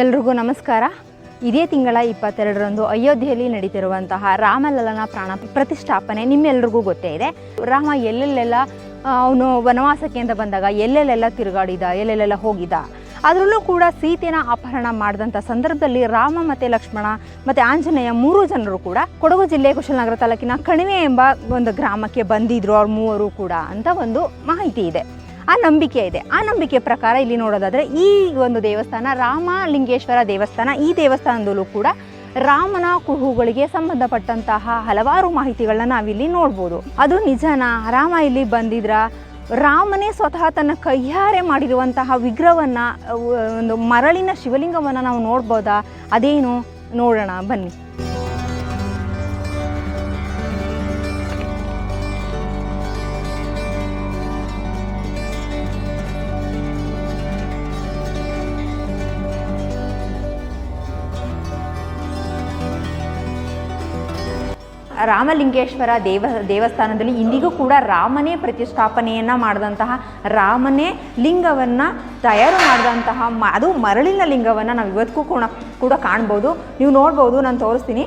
ಎಲ್ರಿಗೂ ನಮಸ್ಕಾರ. ಇದೇ ತಿಂಗಳ ಇಪ್ಪತ್ತೆರಡರಂದು ಅಯೋಧ್ಯೆಯಲ್ಲಿ ನಡೀತಿರುವಂತಹ ರಾಮಲಲ್ಲನ ಪ್ರಾಣ ಪ್ರತಿಷ್ಠಾಪನೆ ನಿಮ್ಮೆಲ್ರಿಗೂ ಗೊತ್ತೇ ಇದೆ. ರಾಮ ಎಲ್ಲೆಲ್ಲೆಲ್ಲ ಅವನು ವನವಾಸಕ್ಕೆ ಅಂತ ಬಂದಾಗ ಎಲ್ಲೆಲ್ಲೆಲ್ಲ ತಿರುಗಾಡಿದ, ಎಲ್ಲೆಲ್ಲೆಲ್ಲ ಹೋಗಿದ್ದ. ಅದರಲ್ಲೂ ಕೂಡ ಸೀತೆನ ಅಪಹರಣ ಮಾಡಿದಂಥ ಸಂದರ್ಭದಲ್ಲಿ ರಾಮ ಮತ್ತು ಲಕ್ಷ್ಮಣ ಮತ್ತು ಆಂಜನೇಯ ಮೂರು ಜನರು ಕೂಡ ಕೊಡಗು ಜಿಲ್ಲೆ ಕುಶಲನಗರ ತಾಲೂಕಿನ ಕಣಿವೆ ಎಂಬ ಒಂದು ಗ್ರಾಮಕ್ಕೆ ಬಂದಿದ್ರು ಅವ್ರ ಮೂವರು ಕೂಡ ಅಂತ ಒಂದು ಮಾಹಿತಿ ಇದೆ. ಆ ನಂಬಿಕೆ ಇದೆ. ಆ ನಂಬಿಕೆ ಪ್ರಕಾರ ಇಲ್ಲಿ ನೋಡೋದಾದರೆ ಈ ಒಂದು ದೇವಸ್ಥಾನ, ರಾಮಲಿಂಗೇಶ್ವರ ದೇವಸ್ಥಾನ, ಈ ದೇವಸ್ಥಾನದಲ್ಲೂ ಕೂಡ ರಾಮನ ಕುಹುಗಳಿಗೆ ಸಂಬಂಧಪಟ್ಟಂತಹ ಹಲವಾರು ಮಾಹಿತಿಗಳನ್ನ ನಾವಿಲ್ಲಿ ನೋಡ್ಬೋದು. ಅದು ನಿಜನಾ? ರಾಮ ಇಲ್ಲಿ ಬಂದಿದ್ರ ರಾಮನೇ ಸ್ವತಃ ತನ್ನ ಕೈಯಾರೆ ಮಾಡಿರುವಂತಹ ವಿಗ್ರಹವನ್ನು ಒಂದು ಮರಳಿನ ಶಿವಲಿಂಗವನ್ನು ನಾವು ನೋಡ್ಬೋದಾ? ಅದೇನು? ನೋಡೋಣ, ಬನ್ನಿ. ರಾಮಲಿಂಗೇಶ್ವರ ದೇವ, ದೇವಸ್ಥಾನದಲ್ಲಿ ಇಂದಿಗೂ ಕೂಡ ರಾಮನೇ ಪ್ರತಿಷ್ಠಾಪನೆಯನ್ನು ಮಾಡಿದಂತಹ ರಾಮನೇ ಲಿಂಗವನ್ನು ತಯಾರು ಮಾಡಿದಂತಹ ಮ, ಅದು ಮರಳಿನ ಲಿಂಗವನ್ನು ನಾವು ಇವತ್ತಿಗೂ ಕೂಡ ಕೂಡ ಕಾಣ್ಬೋದು. ನೀವು ನೋಡ್ಬೋದು, ನಾನು ತೋರಿಸ್ತೀನಿ.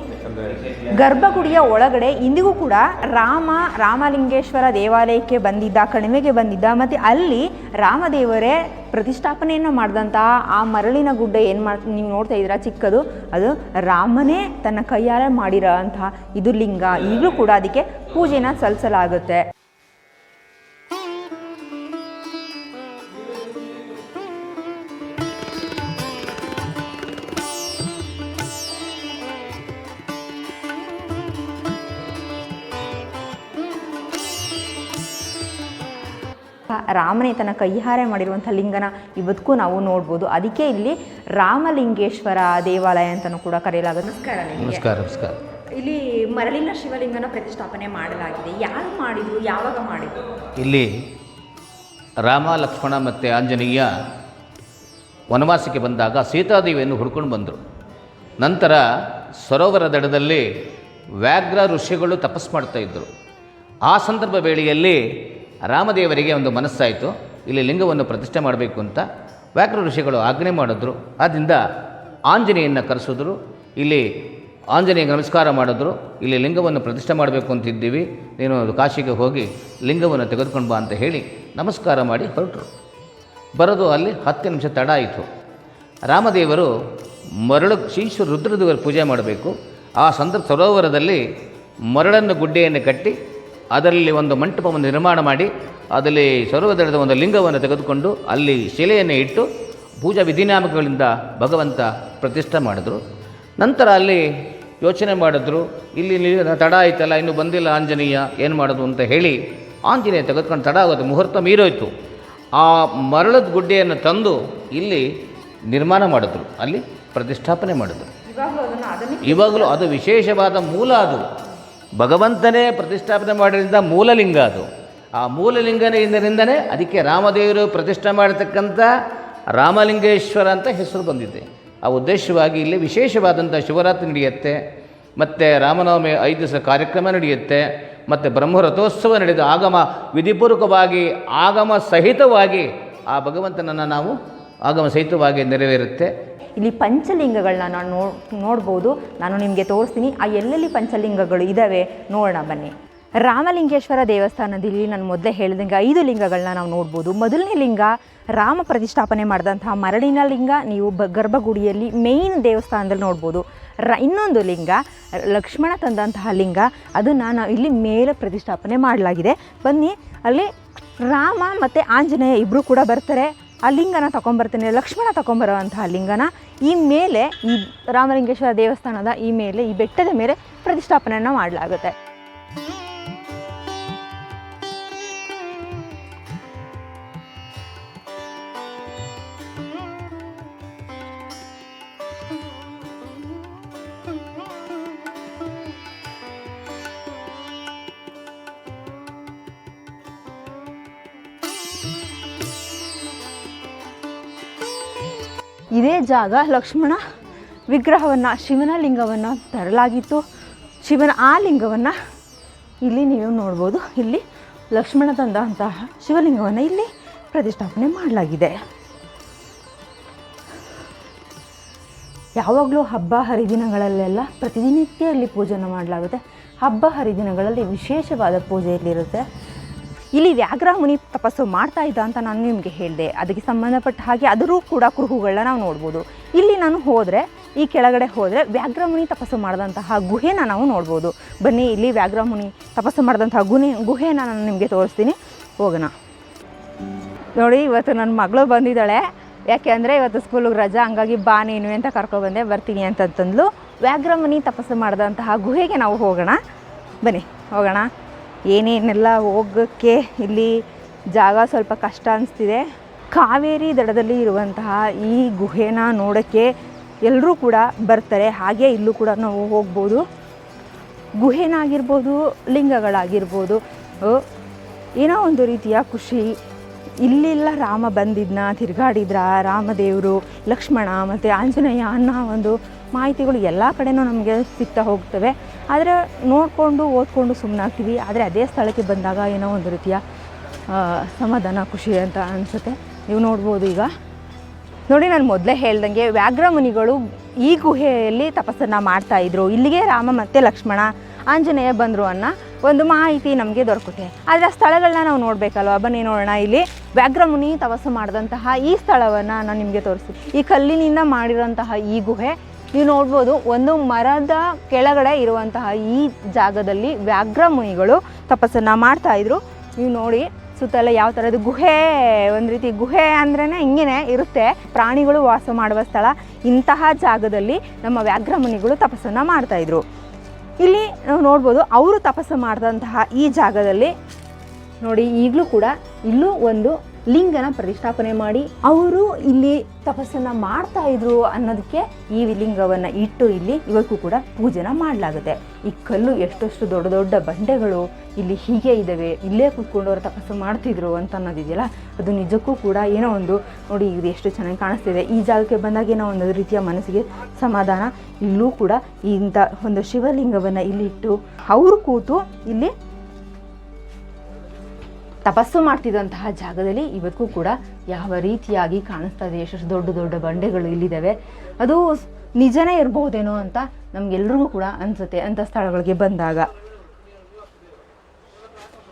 ಗರ್ಭಗುಡಿಯ ಒಳಗಡೆ ಇಂದಿಗೂ ಕೂಡ ರಾಮ, ರಾಮಲಿಂಗೇಶ್ವರ ದೇವಾಲಯಕ್ಕೆ ಬಂದಿದ್ದ, ಕಣಿವೆಗೆ ಬಂದಿದ್ದ, ಮತ್ತು ಅಲ್ಲಿ ರಾಮದೇವರೇ ಪ್ರತಿಷ್ಠಾಪನೆಯನ್ನು ಮಾಡಿದಂತಹ ಆ ಮರಳಿನ ಗುಡ್ಡ ಏನು ಮಾಡ್, ನೀವು ನೋಡ್ತಾ ಇದ್ದೀರಾ ಚಿಕ್ಕದು, ಅದು ರಾಮನೇ ತನ್ನ ಕೈಯಾರೆ ಮಾಡಿರೋ ಅಂತಹ ಇದು ಲಿಂಗ. ಈಗಲೂ ಕೂಡ ಅದಕ್ಕೆ ಪೂಜೆನ ಸಲ್ಲಿಸಲಾಗುತ್ತೆ ರಾಮನೇ ತನ್ನ ಕೈಹಾರೆ ಮಾಡಿರುವಂಥ ಲಿಂಗನ ಇವತ್ತಿಗೂ ನಾವು ನೋಡ್ಬೋದು. ಅದಕ್ಕೆ ಇಲ್ಲಿ ರಾಮಲಿಂಗೇಶ್ವರ ದೇವಾಲಯ ಅಂತಲೂ ಕೂಡ ಕರೆಯಲಾಗುತ್ತೆ. ನಮಸ್ಕಾರ ನಿಮಗೆ. ನಮಸ್ಕಾರ ನಮಸ್ಕಾರ. ಇಲ್ಲಿ ಮರಳಿನ ಶಿವಲಿಂಗನ ಪ್ರತಿಷ್ಠಾಪನೆ ಮಾಡಲಾಗಿದೆ. ಯಾರು ಮಾಡಿದ್ರು ಯಾವಾಗ ಮಾಡಿದ್ರು? ಇಲ್ಲಿ ರಾಮ ಲಕ್ಷ್ಮಣ ಮತ್ತು ಆಂಜನೇಯ ವನವಾಸಕ್ಕೆ ಬಂದಾಗ ಸೀತಾದೇವಿಯನ್ನು ಹುಡ್ಕೊಂಡು ಬಂದರು. ನಂತರ ಸರೋವರ ದಡದಲ್ಲಿ ವ್ಯಾಘ್ರ ಋಷಿಗಳು ತಪಸ್ಸು ಮಾಡ್ತಾ ಇದ್ದರು ಆ ಸಂದರ್ಭ ವೇಳೆಯಲ್ಲಿ ರಾಮದೇವರಿಗೆ ಒಂದು ಮನಸ್ಸಾಯಿತು. ಇಲ್ಲಿ ಲಿಂಗವನ್ನು ಪ್ರತಿಷ್ಠೆ ಮಾಡಬೇಕು ಅಂತ ವ್ಯಾಕ್ರ ಋಷಿಗಳು ಆಜ್ಞೆ ಮಾಡಿದ್ರು. ಆದ್ದರಿಂದ ಆಂಜನೇಯನ್ನು ಕರೆಸಿದ್ರು. ಇಲ್ಲಿ ಆಂಜನೇಯಗೆ ನಮಸ್ಕಾರ ಮಾಡಿದ್ರು. ಇಲ್ಲಿ ಲಿಂಗವನ್ನು ಪ್ರತಿಷ್ಠೆ ಮಾಡಬೇಕು ಅಂತಿದ್ದೀವಿ. ನೀನು ಕಾಶಿಗೆ ಹೋಗಿ ಲಿಂಗವನ್ನು ತೆಗೆದುಕೊಂಡು ಬಾ ಅಂತ ಹೇಳಿ ನಮಸ್ಕಾರ ಮಾಡಿ ಹೊರಟರು. ಬರೋದು ಅಲ್ಲಿ ಹತ್ತು ನಿಮಿಷ ತಡ ಆಯಿತು. ರಾಮದೇವರು ಮರಳು ಶೀಶು ರುದ್ರದೇವರ ಪೂಜೆ ಮಾಡಬೇಕು. ಆ ಸಂದರ್ಭ ಸರೋವರದಲ್ಲಿ ಮರಳನ್ನು ಗುಡ್ಡೆಯನ್ನು ಕಟ್ಟಿ ಅದರಲ್ಲಿ ಒಂದು ಮಂಟಪವನ್ನು ನಿರ್ಮಾಣ ಮಾಡಿ ಅದರಲ್ಲಿ ಸರ್ವದಳದ ಒಂದು ಲಿಂಗವನ್ನು ತೆಗೆದುಕೊಂಡು ಅಲ್ಲಿ ಶಿಲೆಯನ್ನು ಇಟ್ಟು ಪೂಜಾ ವಿಧಿನಾಮಕಗಳಿಂದ ಭಗವಂತ ಪ್ರತಿಷ್ಠೆ ಮಾಡಿದ್ರು. ನಂತರ ಅಲ್ಲಿ ಯೋಚನೆ ಮಾಡಿದ್ರು ಇಲ್ಲಿ ತಡ ಆಯ್ತಲ್ಲ ಇನ್ನೂ ಬಂದಿಲ್ಲ ಆಂಜನೇಯ ಏನು ಮಾಡೋದು ಅಂತ ಹೇಳಿ ಆಂಜನೇಯ ತೆಗೆದುಕೊಂಡು ತಡ ಆಗೋದು ಮುಹೂರ್ತ ಮೀರೋಯ್ತು. ಆ ಮರಳದ ಗುಡ್ಡೆಯನ್ನು ತಂದು ಇಲ್ಲಿ ನಿರ್ಮಾಣ ಮಾಡಿದ್ರು ಅಲ್ಲಿ ಪ್ರತಿಷ್ಠಾಪನೆ ಮಾಡಿದ್ರು. ಇವಾಗಲೂ ಅದು ವಿಶೇಷವಾದ ಮೂಲ ಅದು. ಭಗವಂತನೇ ಪ್ರತಿಷ್ಠಾಪನೆ ಮಾಡಿದ ಮೂಲಲಿಂಗ ಅದು. ಆ ಮೂಲಲಿಂಗನಿಂದನೇ ಅದಕ್ಕೆ ರಾಮದೇವರು ಪ್ರತಿಷ್ಠೆ ಮಾಡತಕ್ಕಂಥ ರಾಮಲಿಂಗೇಶ್ವರ ಅಂತ ಹೆಸರು ಬಂದಿದೆ. ಆ ಉದ್ದೇಶವಾಗಿ ಇಲ್ಲಿ ವಿಶೇಷವಾದಂಥ ಶಿವರಾತ್ರಿ ನಡೆಯುತ್ತೆ, ಮತ್ತು ರಾಮನವಮಿ ಐದು ದಿವಸ ಕಾರ್ಯಕ್ರಮ ನಡೆಯುತ್ತೆ, ಮತ್ತು ಬ್ರಹ್ಮರಥೋತ್ಸವ ನಡೆದು ಆಗಮ ವಿಧಿಪೂರ್ವಕವಾಗಿ, ಆಗಮ ಸಹಿತವಾಗಿ ಆ ಭಗವಂತನನ್ನು ನಾವು ಆಗಮ ಸಹಿತವಾಗಿ ನೆರವೇರುತ್ತೆ. ಇಲ್ಲಿ ಪಂಚಲಿಂಗಗಳನ್ನ ನಾನು ನೋ, ನೋಡ್ಬೋದು. ನಾನು ನಿಮಗೆ ತೋರಿಸ್ತೀನಿ. ಆ ಎಲ್ಲೆಲ್ಲಿ ಪಂಚಲಿಂಗಗಳು ಇದ್ದಾವೆ ನೋಡೋಣ ಬನ್ನಿ. ರಾಮಲಿಂಗೇಶ್ವರ ದೇವಸ್ಥಾನದಲ್ಲಿ ನಾನು ಮೊದಲೇ ಹೇಳಿದಂಗೆ ಐದು ಲಿಂಗಗಳನ್ನ ನಾವು ನೋಡ್ಬೋದು. ಮೊದಲನೇ ಲಿಂಗ ರಾಮ ಪ್ರತಿಷ್ಠಾಪನೆ ಮಾಡಿದಂತಹ ಮರಳಿನ ಲಿಂಗ, ನೀವು ಬ, ಗರ್ಭಗುಡಿಯಲ್ಲಿ ಮೇಯ್ನ್ ದೇವಸ್ಥಾನದಲ್ಲಿ ನೋಡ್ಬೋದು. ರ, ಇನ್ನೊಂದು ಲಿಂಗ, ಲಕ್ಷ್ಮಣ ತಂದಂತಹ ಲಿಂಗ, ಅದನ್ನು ನಾವು ಇಲ್ಲಿ ಮೇಲೆ ಪ್ರತಿಷ್ಠಾಪನೆ ಮಾಡಲಾಗಿದೆ. ಬನ್ನಿ, ಅಲ್ಲಿ ರಾಮ ಮತ್ತು ಆಂಜನೇಯ ಇಬ್ಬರು ಕೂಡ ಬರ್ತಾರೆ. ಆ ಲಿಂಗನ ತೊಗೊಂಬರ್ತೀನಿ, ಲಕ್ಷ್ಮಣ ತೊಗೊಂಬರುವಂತಹ ಲಿಂಗನ ಈ ಮೇಲೆ ಈ ರಾಮಲಿಂಗೇಶ್ವರ ದೇವಸ್ಥಾನದ ಈ ಮೇಲೆ, ಈ ಬೆಟ್ಟದ ಮೇಲೆ ಪ್ರತಿಷ್ಠಾಪನೆಯನ್ನು ಮಾಡಲಾಗುತ್ತೆ. ಇದೇ ಜಾಗ ಲಕ್ಷ್ಮಣ ವಿಗ್ರಹವನ್ನು, ಶಿವನ ಲಿಂಗವನ್ನು ತರಲಾಗಿತ್ತು. ಶಿವನ ಆ ಲಿಂಗವನ್ನು ಇಲ್ಲಿ ನೀವು ನೋಡ್ಬೋದು. ಇಲ್ಲಿ ಲಕ್ಷ್ಮಣ ತಂದಂತಹ ಶಿವಲಿಂಗವನ್ನು ಇಲ್ಲಿ ಪ್ರತಿಷ್ಠಾಪನೆ ಮಾಡಲಾಗಿದೆ. ಯಾವಾಗಲೂ ಹಬ್ಬ ಹರಿದಿನಗಳಲ್ಲೆಲ್ಲ ಪ್ರತಿನಿತ್ಯ ಇಲ್ಲಿ ಪೂಜೆಯನ್ನು ಮಾಡಲಾಗುತ್ತೆ. ಹಬ್ಬ ಹರಿದಿನಗಳಲ್ಲಿ ವಿಶೇಷವಾದ ಪೂಜೆ ಇಲ್ಲಿರುತ್ತೆ ಇಲ್ಲಿ ವ್ಯಾಘ್ರಮುನಿ ತಪಸ್ಸು ಮಾಡ್ತಾ ಇದ್ದ ಅಂತ ನಾನು ನಿಮಗೆ ಹೇಳಿದೆ. ಅದಕ್ಕೆ ಸಂಬಂಧಪಟ್ಟ ಹಾಗೆ ಅದರೂ ಕೂಡ ಕುರುಹುಗಳನ್ನ ನಾವು ನೋಡ್ಬೋದು. ಇಲ್ಲಿ ನಾನು ಹೋದರೆ, ಈ ಕೆಳಗಡೆ ಹೋದರೆ ವ್ಯಾಘ್ರಮುನಿ ತಪಸ್ಸು ಮಾಡಿದಂತಹ ಗುಹೆನ ನಾವು ನೋಡ್ಬೋದು. ಬನ್ನಿ, ಇಲ್ಲಿ ವ್ಯಾಘ್ರಮುನಿ ತಪಸ್ಸು ಮಾಡಿದಂತಹ ಗುನಿ, ಗುಹೆನ ನಾನು ನಿಮಗೆ ತೋರಿಸ್ತೀನಿ. ಹೋಗೋಣ. ನೋಡಿ, ಇವತ್ತು ನನ್ನ ಮಗಳು ಬಂದಿದ್ದಾಳೆ. ಯಾಕೆ ಅಂದರೆ ಇವತ್ತು ಸ್ಕೂಲಿಗೆ ರಜಾ, ಹಂಗಾಗಿ ಬಾ ನೀನು ಅಂತ ಕರ್ಕೊಬಂದೆ ಬರ್ತೀನಿ ಅಂತಂತಂದ್ಲು ವ್ಯಾಘ್ರಮುನಿ ತಪಸ್ಸು ಮಾಡಿದಂತಹ ಗುಹೆಗೆ ನಾವು ಹೋಗೋಣ. ಬನ್ನಿ, ಹೋಗೋಣ. ಏನೇನೆಲ್ಲ ಹೋಗೋಕ್ಕೆ ಇಲ್ಲಿ ಜಾಗ ಸ್ವಲ್ಪ ಕಷ್ಟ ಅನಿಸ್ತಿದೆ. ಕಾವೇರಿ ದಡದಲ್ಲಿ ಇರುವಂತಹ ಈ ಗುಹೆನ ನೋಡೋಕ್ಕೆ ಎಲ್ಲರೂ ಕೂಡ ಬರ್ತಾರೆ. ಹಾಗೆ ಇಲ್ಲೂ ಕೂಡ ನಾವು ಹೋಗ್ಬೋದು. ಗುಹೆನಾಗಿರ್ಬೋದು, ಲಿಂಗಗಳಾಗಿರ್ಬೋದು ಏನೋ ಒಂದು ರೀತಿಯ ಖುಷಿ. ಇಲ್ಲೆಲ್ಲ ರಾಮ ಬಂದಿದ್ನ, ತಿರುಗಾಡಿದ್ರ, ರಾಮದೇವರು, ಲಕ್ಷ್ಮಣ ಮತ್ತು ಆಂಜನೇಯ ಅನ್ನೋ ಒಂದು ಮಾಹಿತಿಗಳು ಎಲ್ಲ ಕಡೆನೂ ನಮಗೆ ಸಿಗ್ತಾ ಹೋಗ್ತವೆ. ಆದರೆ ನೋಡಿಕೊಂಡು, ಓದ್ಕೊಂಡು ಸುಮ್ಮನಾಗ್ತೀವಿ ಆದರೆ ಅದೇ ಸ್ಥಳಕ್ಕೆ ಬಂದಾಗ ಏನೋ ಒಂದು ರೀತಿಯ ಸಮಾಧಾನ, ಖುಷಿ ಅಂತ ಅನಿಸುತ್ತೆ. ನೀವು ನೋಡ್ಬೋದು ಈಗ. ನೋಡಿ, ನಾನು ಮೊದಲೇ ಹೇಳ್ದಂಗೆ ವ್ಯಾಘ್ರ ಮುನಿಗಳು ಈ ಗುಹೆಯಲ್ಲಿ ತಪಸ್ಸನ್ನು ಮಾಡ್ತಾಯಿದ್ರು ಇಲ್ಲಿಗೆ ರಾಮ ಮತ್ತು ಲಕ್ಷ್ಮಣ, ಆಂಜನೇಯ ಬಂದರು ಅನ್ನೋ ಒಂದು ಮಾಹಿತಿ ನಮಗೆ ದೊರಕುತ್ತೆ. ಆದರೆ ಆ ಸ್ಥಳಗಳನ್ನ ನಾವು ನೋಡಬೇಕಲ್ವ? ಬನ್ನಿ ನೋಡೋಣ ಇಲ್ಲಿ. ವ್ಯಾಘ್ರಮುನಿ ತಪಸ್ಸು ಮಾಡಿದಂತಹ ಈ ಸ್ಥಳವನ್ನು ನಾನು ನಿಮಗೆ ತೋರಿಸ್ತೀನಿ. ಈ ಕಲ್ಲಿನಿಂದ ಮಾಡಿರೋಂತಹ ಈ ಗುಹೆ ನೀವು ನೋಡ್ಬೋದು, ಒಂದು ಮರದ ಕೆಳಗಡೆ ಇರುವಂತಹ ಈ ಜಾಗದಲ್ಲಿ ವ್ಯಾಘ್ರ ಮುನಿಗಳು ತಪಸ್ಸನ್ನು ಮಾಡ್ತಾ ಇದ್ರು. ನೀವು ನೋಡಿ, ಸುತ್ತಲ ಯಾವ ಥರದ ಗುಹೆ, ಒಂದು ರೀತಿ ಗುಹೆ ಅಂದ್ರೇ ಹಿಂಗೇನೆ ಇರುತ್ತೆ. ಪ್ರಾಣಿಗಳು ವಾಸ ಮಾಡುವ ಸ್ಥಳ. ಇಂತಹ ಜಾಗದಲ್ಲಿ ನಮ್ಮ ವ್ಯಾಘ್ರ ಮುನಿಗಳು ತಪಸ್ಸನ್ನು ಮಾಡ್ತಾಯಿದ್ರು ಇಲ್ಲಿ ನಾವು ನೋಡ್ಬೋದು, ಅವರು ತಪಸ್ಸು ಮಾಡಿದಂತಹ ಈ ಜಾಗದಲ್ಲಿ ನೋಡಿ, ಈಗಲೂ ಕೂಡ ಇಲ್ಲೂ ಒಂದು ಲಿಂಗನ ಪ್ರತಿಷ್ಠಾಪನೆ ಮಾಡಿ ಅವರು ಇಲ್ಲಿ ತಪಸ್ಸನ್ನ ಮಾಡ್ತಾ ಇದ್ರು ಅನ್ನೋದಕ್ಕೆ ಈ ಲಿಂಗವನ್ನು ಇಟ್ಟು ಇಲ್ಲಿ ಇವಕ್ಕೂ ಕೂಡ ಪೂಜೆನ ಮಾಡಲಾಗುತ್ತೆ. ಈ ಕಲ್ಲು ಎಷ್ಟೆಷ್ಟು ದೊಡ್ಡ ದೊಡ್ಡ ಬಂಡೆಗಳು ಇಲ್ಲಿ ಹೀಗೆ ಇದ್ದಾವೆ ಇಲ್ಲೇ ಕೂತ್ಕೊಂಡು ಅವರು ತಪಸ್ಸು ಮಾಡ್ತಿದ್ರು ಅಂತ ಅನ್ನೋದಿದೆಯಲ್ಲ, ಅದು ನಿಜಕ್ಕೂ ಕೂಡ ಏನೋ ಒಂದು, ನೋಡಿ ಇದು ಎಷ್ಟು ಚೆನ್ನಾಗಿ ಕಾಣಿಸ್ತಿದೆ. ಈ ಜಾಗಕ್ಕೆ ಬಂದಾಗ ಏನೋ ಒಂದು ರೀತಿಯ ಮನಸ್ಸಿಗೆ ಸಮಾಧಾನ, ಇಲ್ಲೂ ಕೂಡ ಇಂಥ ಒಂದು ಶಿವಲಿಂಗವನ್ನು ಇಲ್ಲಿ ಇಟ್ಟು, ಅವರು ಕೂತು ಇಲ್ಲಿ ತಪಸ್ಸು ಮಾಡ್ತಿದ್ದಂತಹ ಜಾಗದಲ್ಲಿ ಇವತ್ತಿಗೂ ಕೂಡ ಯಾವ ರೀತಿಯಾಗಿ ಕಾಣಿಸ್ತಾ ಇದೆ ಎಷ್ಟು ದೊಡ್ಡ ದೊಡ್ಡ ಬಂಡೆಗಳು ಇಲ್ಲಿದ್ದಾವೆ. ಅದು ನಿಜನೇ ಇರ್ಬೋದೇನೋ ಅಂತ ನಮ್ಗೆಲ್ರಿಗೂ ಕೂಡ ಅನಿಸುತ್ತೆ ಅಂಥ ಸ್ಥಳಗಳಿಗೆ ಬಂದಾಗ.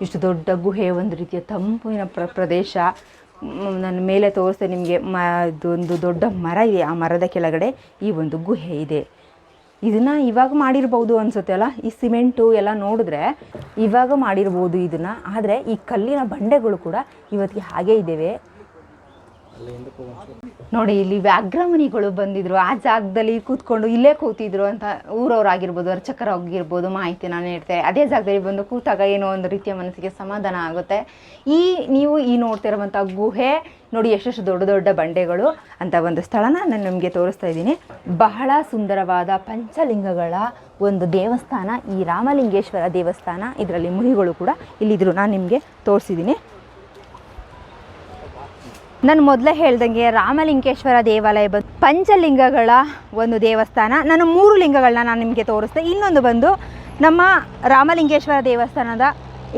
ಇಷ್ಟು ದೊಡ್ಡ ಗುಹೆ, ಒಂದು ರೀತಿಯ ತಂಪಿನ ಪ್ರ, ಪ್ರದೇಶ. ನನ್ನ ಮೇಲೆ ತೋರಿಸ್ತೇನೆ ನಿಮಗೆ ಮ, ಇದೊಂದು ದೊಡ್ಡ ಮರ ಇದೆ. ಆ ಮರದ ಕೆಳಗಡೆ ಈ ಒಂದು ಗುಹೆ ಇದೆ. ಇದನ್ನು ಇವಾಗ ಮಾಡಿರ್ಬೋದು ಅನ್ಸುತ್ತೆ ಅಲ್ಲ? ಈ ಸಿಮೆಂಟು ಎಲ್ಲ ನೋಡಿದ್ರೆ ಇವಾಗ ಮಾಡಿರ್ಬೋದು ಇದನ್ನು. ಆದರೆ ಈ ಕಲ್ಲಿನ ಬಂಡೆಗಳು ಕೂಡ ಇವತ್ತಿಗೆ ಹಾಗೇ ಇದ್ದೇವೆ ನೋಡಿ, ಇಲ್ಲಿ ವ್ಯಾಘ್ರಮಣಿಗಳು ಬಂದಿದ್ರು. ಆ ಜಾಗದಲ್ಲಿ ಕೂತ್ಕೊಂಡು ಇಲ್ಲೇ ಕೂತಿದ್ರು ಅಂತ ಊರವರಾಗಿರ್ಬೋದು ಮಾಹಿತಿ ನಾನು ಹೇಳ್ತೇನೆ ಅದೇ ಜಾಗದಲ್ಲಿ ಬಂದು ಕೂತಾಗ ಏನೋ ಒಂದು ರೀತಿಯ ಮನಸ್ಸಿಗೆ ಸಮಾಧಾನ ಆಗುತ್ತೆ. ಈ ನೀವು ಈ ನೋಡ್ತಿರುವಂಥ ಗುಹೆ, ನೋಡಿ ಎಷ್ಟೆಷ್ಟು ದೊಡ್ಡ ದೊಡ್ಡ ಬಂಡೆಗಳು ಅಂತ ಒಂದು ಸ್ಥಳನ ನಾನು ನಿಮಗೆ ತೋರಿಸ್ತಾ ಇದ್ದೀನಿ. ಬಹಳ ಸುಂದರವಾದ ಪಂಚಲಿಂಗಗಳ ಒಂದು ದೇವಸ್ಥಾನ, ಈ ರಾಮಲಿಂಗೇಶ್ವರ ದೇವಸ್ಥಾನ, ಇದರಲ್ಲಿ ಮುನಿಗಳು ಕೂಡ ಇಲ್ಲಿದ್ರು. ನಾನು ನಿಮಗೆ ತೋರಿಸಿದ್ದೀನಿ. ನಾನು ಮೊದಲೇ ಹೇಳ್ದಂಗೆ ರಾಮಲಿಂಗೇಶ್ವರ ದೇವಾಲಯ ಬಂದು ಪಂಚಲಿಂಗಗಳ ಒಂದು ದೇವಸ್ಥಾನ, ನಾನು ಮೂರು ಲಿಂಗಗಳನ್ನ ನಾನು ನಿಮಗೆ ತೋರಿಸ್ದೆ. ಇನ್ನೊಂದು ಬಂದು ನಮ್ಮ ರಾಮಲಿಂಗೇಶ್ವರ ದೇವಸ್ಥಾನದ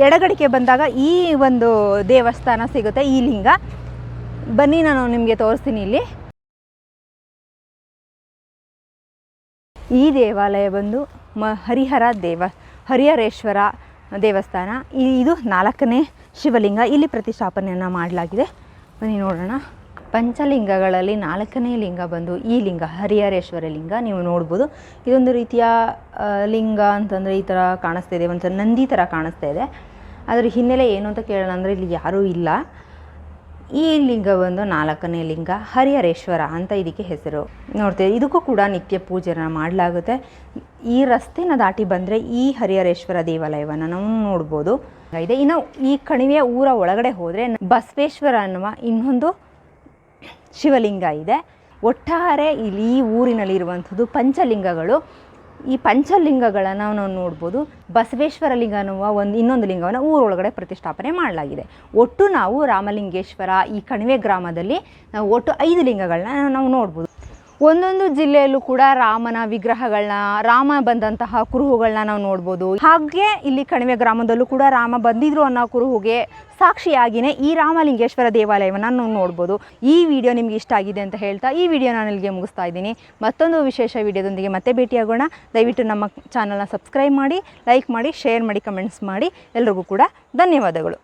ಎಡಗಡೆಗೆ ಬಂದಾಗ ಈ ಒಂದು ದೇವಸ್ಥಾನ ಸಿಗುತ್ತೆ, ಈ ಲಿಂಗ. ಬನ್ನಿ, ನಾನು ನಿಮಗೆ ತೋರಿಸ್ತೀನಿ ಇಲ್ಲಿ. ಈ ದೇವಾಲಯ ಬಂದು ಮ, ಹರಿಹರ ದೇವ, ಹರಿಹರೇಶ್ವರ ದೇವಸ್ಥಾನ. ಇದು ನಾಲ್ಕನೇ ಶಿವಲಿಂಗ. ಇಲ್ಲಿ ಪ್ರತಿಷ್ಠಾಪನೆಯನ್ನು ಮಾಡಲಾಗಿದೆ. ಬನ್ನಿ ನೋಡೋಣ. ಪಂಚಲಿಂಗಗಳಲ್ಲಿ ನಾಲ್ಕನೇ ಲಿಂಗ ಬಂದು ಈ ಲಿಂಗ, ಹರಿಹರೇಶ್ವರ ಲಿಂಗ ನೀವು ನೋಡ್ಬೋದು. ಇದೊಂದು ರೀತಿಯ ಲಿಂಗ ಅಂತಂದರೆ ಈ ಥರ ಕಾಣಿಸ್ತಾ ಇದೆ ಒಂದು ನಂದಿ ಥರ ಕಾಣಿಸ್ತಾ ಇದೆ. ಅದರ ಹಿನ್ನೆಲೆ ಏನು ಅಂತ ಕೇಳೋಣ ಅಂದರೆ ಇಲ್ಲಿ ಯಾರೂ ಇಲ್ಲ. ಈ ಲಿಂಗ ಬಂದು ನಾಲ್ಕನೇ ಲಿಂಗ, ಹರಿಹರೇಶ್ವರ ಅಂತ ಇದಕ್ಕೆ ಹೆಸರು. ನೋಡ್ತೇವೆ ಇದಕ್ಕೂ ಕೂಡ ನಿತ್ಯ ಪೂಜೆನ ಮಾಡಲಾಗುತ್ತೆ. ಈ ರಸ್ತೆನ ದಾಟಿ ಬಂದರೆ ಈ ಹರಿಹರೇಶ್ವರ ದೇವಾಲಯವನ್ನು ನಾವು ನೋಡ್ಬೋದು. ಇದೆ. ಇನ್ನು ಈ ಕಣಿವೆಯ ಊರ ಒಳಗಡೆ ಹೋದರೆ ಬಸವೇಶ್ವರ ಅನ್ನುವ ಇನ್ನೊಂದು ಶಿವಲಿಂಗ ಇದೆ. ಒಟ್ಟಾರೆ ಇಲ್ಲಿ ಈ ಊರಿನಲ್ಲಿ ಇರುವಂಥದ್ದು ಪಂಚಲಿಂಗಗಳು. ಈ ಪಂಚಲಿಂಗಗಳನ್ನು ನಾವು ನೋಡ್ಬೋದು. ಬಸವೇಶ್ವರ ಲಿಂಗ ಅನ್ನುವ ಒಂದು ಇನ್ನೊಂದು ಲಿಂಗವನ್ನು ಊರೊಳಗಡೆ ಪ್ರತಿಷ್ಠಾಪನೆ ಮಾಡಲಾಗಿದೆ. ಒಟ್ಟು ನಾವು ರಾಮಲಿಂಗೇಶ್ವರ ಈ ಕಣಿವೆ ಗ್ರಾಮದಲ್ಲಿ ನಾವು ಒಟ್ಟು ಐದು ಲಿಂಗಗಳನ್ನ ನಾವು ನೋಡ್ಬೋದು. ಒಂದೊಂದು ಜಿಲ್ಲೆಯಲ್ಲೂ ಕೂಡ ರಾಮನ ವಿಗ್ರಹಗಳನ್ನ, ರಾಮ ಬಂದಂತಹ ಕುರುಹುಗಳನ್ನ ನಾವು ನೋಡ್ಬೋದು. ಹಾಗೆ ಇಲ್ಲಿ ಕಣಿವೆ ಗ್ರಾಮದಲ್ಲೂ ಕೂಡ ರಾಮ ಬಂದಿದ್ರು ಅನ್ನೋ ಕುರುಹುಗೆ ಸಾಕ್ಷಿಯಾಗಿಯೇ ಈ ರಾಮಲಿಂಗೇಶ್ವರ ದೇವಾಲಯವನ್ನು ನಾವು ನೋಡ್ಬೋದು. ಈ ವಿಡಿಯೋ ನಿಮ್ಗೆ ಇಷ್ಟ ಆಗಿದೆ ಅಂತ ಹೇಳ್ತಾ ಈ ವಿಡಿಯೋ ನಾನು ಇಲ್ಲಿಗೆ ಮುಗಿಸ್ತಾ ಇದ್ದೀನಿ. ಮತ್ತೊಂದು ವಿಶೇಷ ವಿಡಿಯೋದೊಂದಿಗೆ ಮತ್ತೆ ಭೇಟಿಯಾಗೋಣ. ದಯವಿಟ್ಟು ನಮ್ಮ ಚಾನಲ್ನ ಸಬ್ಸ್ಕ್ರೈಬ್ ಮಾಡಿ ಲೈಕ್ ಮಾಡಿ ಶೇರ್ ಮಾಡಿ ಕಮೆಂಟ್ಸ್ ಮಾಡಿ. ಎಲ್ರಿಗೂ ಕೂಡ ಧನ್ಯವಾದಗಳು.